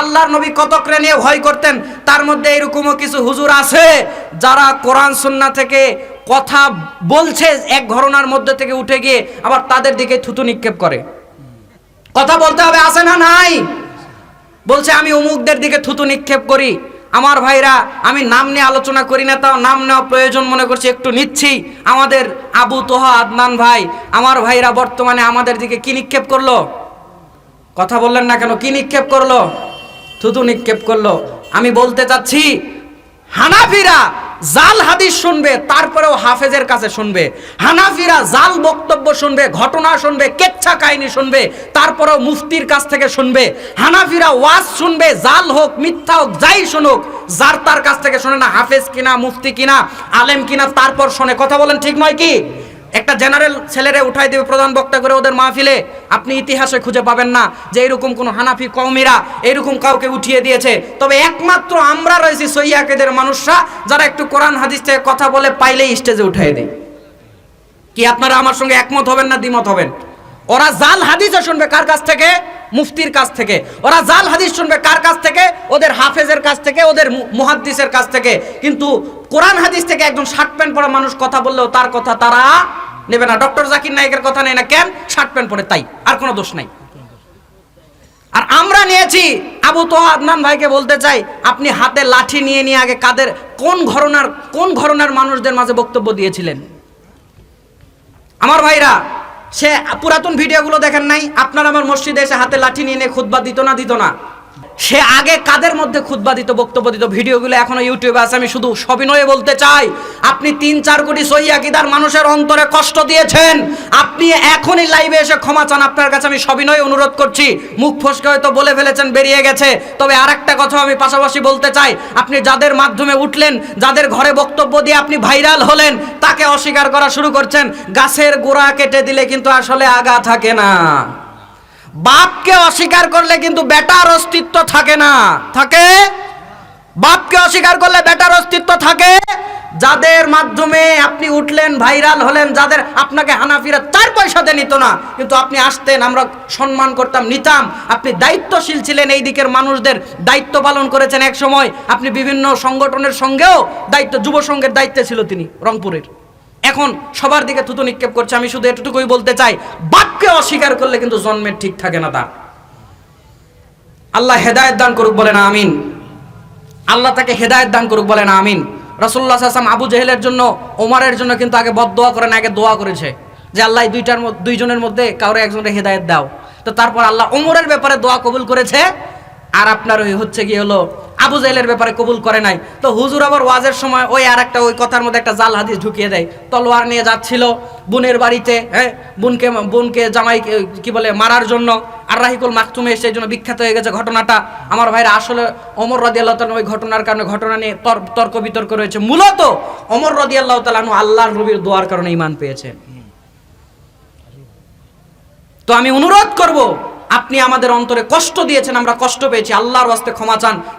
আল্লাহর নবী কতকরে নিয়ে ভয় করতেন, তার মধ্যে এরকমও কিছু হুজুর আছে যারা কোরআন সুন্না থেকে কথা বলছে, এক ঘটনার মধ্যে থেকে উঠে গিয়ে আবার তাদের দিকে থুতু নিক্ষেপ করে। কথা বলতে হবে, আছে না নাই? বলছে, আমি অমুকদের দিকে থুতু নিক্ষেপ করি। আমার ভাইরা, আমি নাম নিয়ে আলোচনা করি না, তাও নাম নেওয়া প্রয়োজন মনে করছি, একটু নিচ্ছি। আমাদের আবু তোহা আদনান ভাই, আমার ভাইরা বর্তমানে আমাদের দিকে কি নিক্ষেপ করল? কথা বললেন না কেন? কি নিক্ষেপ করল? থুতু নিক্ষেপ করল। আমি বলতে চাচ্ছি, হানাফিরা জাল হাদিস শুনবে, তারপরেও হাফেজের কাছে শুনবে। হানাফিরা জাল বক্তব্য শুনবে, ঘটনা শুনবে, কেচ্ছা কাহিনী শুনবে, তারপরেও মুফতির কাছ থেকে শুনবে। হানাফিরা ওয়াজ শুনবে, জাল হোক, মিথ্যা হোক, যাই শুনুক, যার তার কাছ থেকে শোনে না, হাফেজ কিনা, মুফতি কিনা, আলেম কিনা, তারপর শোনে। কথা বলেন ঠিক নয় কি? একটা জেনারেল ছেলেরে উঠাই দেবে প্রধান বক্তা করে ওদের মাহফিলে, আপনি ইতিহাসে খুঁজে পাবেন না যে এরকম কোন হানাফি কওমিরা এরকম কাউকে উঠিয়ে দিয়েছে। তবে একমাত্র আমরা রয়েছি সৈয়াকেদের মানুষরা, যারা একটু কোরআন, হাদিস থেকে কথা বলে পাইলেই স্টেজে উঠাই দেয়। কি আপনারা আমার সঙ্গে একমত হবেন না দ্বিমত হবেন? ওরা জাল হাদিসে শুনবে কার কাছ থেকে? মুফতির কাছ থেকে। ওরা জাল হাদিস শুনবে কার কাছ থেকে? ওদের হাফেজের কাছ থেকে, ওদের মুহাদ্দিসের কাছ থেকে। কিন্তু কোরআন হাদিস থেকে একজন শার্ট প্যান্ট পরা মানুষ কথা বললেও তার কথা তারা নেবে না। ডক্টর জাকির নায়কের কথা নেই না কেন? শার্ট প্যান্ট পরে তাই, আর কোনো দোষ নাই। আর আমরা নিয়েছি, আবু তো আদনান ভাইকে বলতে চাই, আপনি হাতে লাঠি নিয়ে নিয়ে আগে কাদের, কোন ঘরনার কোন ঘরনার মানুষদের মাঝে বক্তব্য দিয়েছিলেন? আমার ভাইরা, সে পুরাতন ভিডিওগুলো দেখেন নাই? আপনার আমার মসজিদে এসে হাতে লাঠি নিয়ে নিয়ে খুতবা দিত না দিত না। সে আগে কাদের মধ্যে খুতবা দিত, বক্তব্য দিত? ভিডিওগুলো এখনও ইউটিউবে আছে, আমি শুধু সবিনয়ে বলতে চাই, আপনি তিন চার কোটি সহিয়াকিদার মানুষের অন্তরে কষ্ট দিয়েছেন। আপনি এখনই লাইভে এসে ক্ষমা চান, আপনার কাছে আমি সবিনয়ে অনুরোধ করছি। মুখ ফসকে হয়তো বলে ফেলেছেন, বেরিয়ে গেছে। তবে আর একটা কথা আমি পাশাপাশি বলতে চাই, আপনি যাদের মাধ্যমে উঠলেন, যাদের ঘরে বক্তব্য দিয়ে আপনি ভাইরাল হলেন, তাকে অস্বীকার করা শুরু করছেন। গাছের গোড়া কেটে দিলে কিন্তু আসলে আগা থাকে না। বাপকে অস্বীকার করলে কিন্তু বেটার অস্তিত্ব থাকে না। থাকে? বাপকে অস্বীকার করলে বেটার অস্তিত্ব থাকে? যাদের মাধ্যমে আপনি উঠলেন, ভাইরাল হলেন, যাদের আপনাকে হানাফিরা চার পয়সাতে নিত না, কিন্তু আপনি আসতেন, আমরা সম্মান করতাম, নিতাম। আপনি দায়িত্বশীল ছিলেন, এই দিকের মানুষদের দায়িত্ব পালন করেছেন এক সময় আপনি বিভিন্ন সংগঠনের সঙ্গেও দায়িত্ব যুব সংঘের দায়িত্বে ছিল তিনি, রংপুরের। এখন সবার দিকে থুতু নিক্ষেপ করছে। আমি শুধু এটুকুই বলতে চাই বাক্যে অস্বীকার করলে কিন্তু জন্মের ঠিক থাকে না তার। আল্লাহ হেদায়ত দান করুক বলে না, আমিন। আল্লাহ তাকে হেদায়ত দান করুক বলে না, আমিন। রসুল্লাহ আসলাম আবু জেহেলের জন্য, ওমারের জন্য কিন্তু আগে বদ দোয়া করে না আগে দোয়া করেছে যে, আল্লাহ দুইটার দুইজনের মধ্যে কাউরে একজনের হেদায়ত দাও। তো তারপর আল্লাহ ওমরের ব্যাপারে দোয়া কবুল করেছে। আর আপনার হচ্ছে কি হলো আবু জাহেলের ব্যাপারে কবুল করে নাই। তো হুজুর আবার ওয়াজের সময় ওই আর একটা ওই কথার মধ্যে একটা জাল হাদিস ঢুকিয়ে দেয়। তলোয়ার নিয়ে যাচ্ছিল বোনের বাড়িতে হ্যাঁ? বোনকে বোনকে জামাই, কি বলে, মারার জন্য। আর রাহিকুল মাকতুমে এসে এই জন্য বিখ্যাত হয়ে গেছে ঘটনাটা। আমার ভাইরা আসলে অমর রদি আল্লাহ ওই ঘটনার কারণে ঘটনা নিয়ে তর- তর্ক বিতর্ক রয়েছে। মূলত অমর রদি আল্লাহ তালু আল্লাহর নবীর দোয়ার কারণে ইমান পেয়েছে। তো আমি অনুরোধ করব, আপনি আমাদের অন্তরে কষ্ট দিয়েছেন, আমরা কষ্ট পেয়েছি। আল্লাহর ওয়াস্তে ক্ষমা চান।